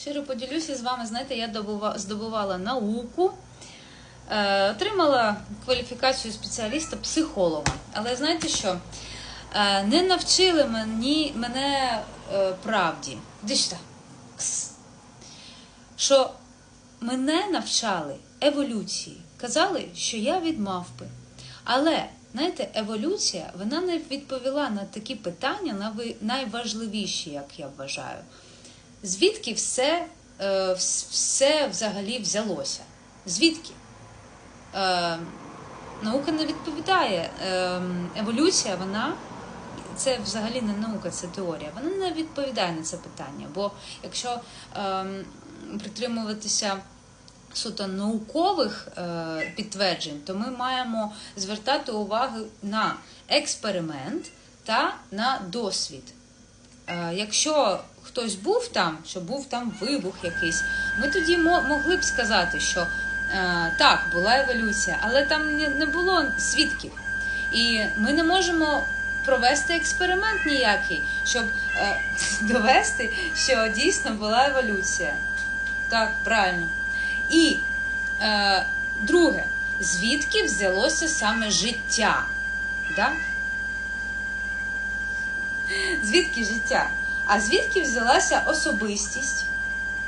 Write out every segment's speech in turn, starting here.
Щиро поділюся з вами. Знаєте, я здобувала науку, е, отримала кваліфікацію спеціаліста психолога. Але знаєте що? Е, не навчили мені, мене е, правді. Ж. Що мене навчали еволюції. Казали, що я від мавпи. Але, знаєте, еволюція вона не відповіла на такі питання, найважливіші, як я вважаю. Звідки все, е, все взагалі взялося? Звідки? Е, наука не відповідає. Е, еволюція, вона це взагалі не наука, це теорія. Вона не відповідає на це питання. Бо якщо притримуватися суто наукових підтверджень, то ми маємо звертати увагу на експеримент та на досвід. Е, якщо хтось був там, що був там вибух якийсь, ми тоді могли б сказати, що е, так, була еволюція, але там не, було свідків. І ми не можемо провести експеримент ніякий, щоб е, довести, що дійсно була еволюція. Так, правильно. І друге, звідки взялося саме життя? Да? Звідки життя? А звідки взялася особистість?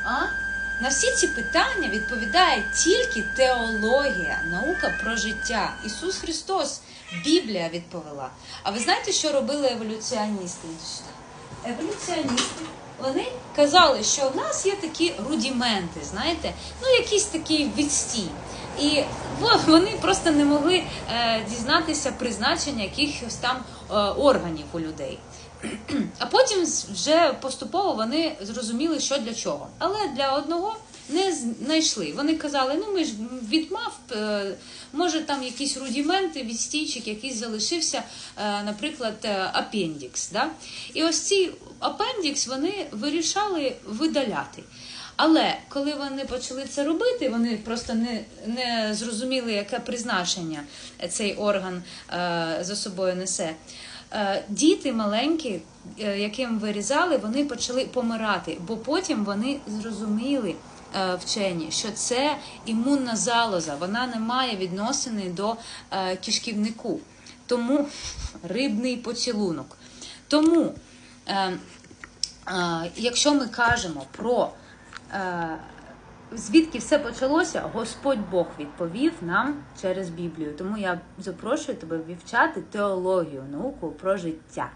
А? На всі ці питання відповідає тільки теологія, наука про життя. Ісус Христос, Біблія відповіла. А ви знаєте, що робили еволюціоністи? Еволюціоністи вони казали, що в нас є такі рудіменти, знаєте, ну якийсь такий відстій. І вони просто не могли е, дізнатися призначення якихось там е, органів у людей. А потім вже поступово вони зрозуміли, що для чого. Але для одного не знайшли. Вони казали, ну ми ж від мав, е, може там якісь рудіменти, відстійчик, якийсь залишився, е, наприклад, е, апендікс. Да? І ось ці апендікс вони вирішали видаляти. Але коли вони почали це робити, вони просто не, не зрозуміли, яке призначення цей орган е, за собою несе. Е, Діти маленькі, е, яким вирізали, вони почали помирати, бо потім вони зрозуміли е, вчені, що це імунна залоза, вона не має відносини до е, кишківнику, тому рибний поцілунок. Тому, е, якщо ми кажемо про звідки все почалося, Господь Бог відповів нам через Біблію. Тому я запрошую тебе вивчати теологію, науку про життя.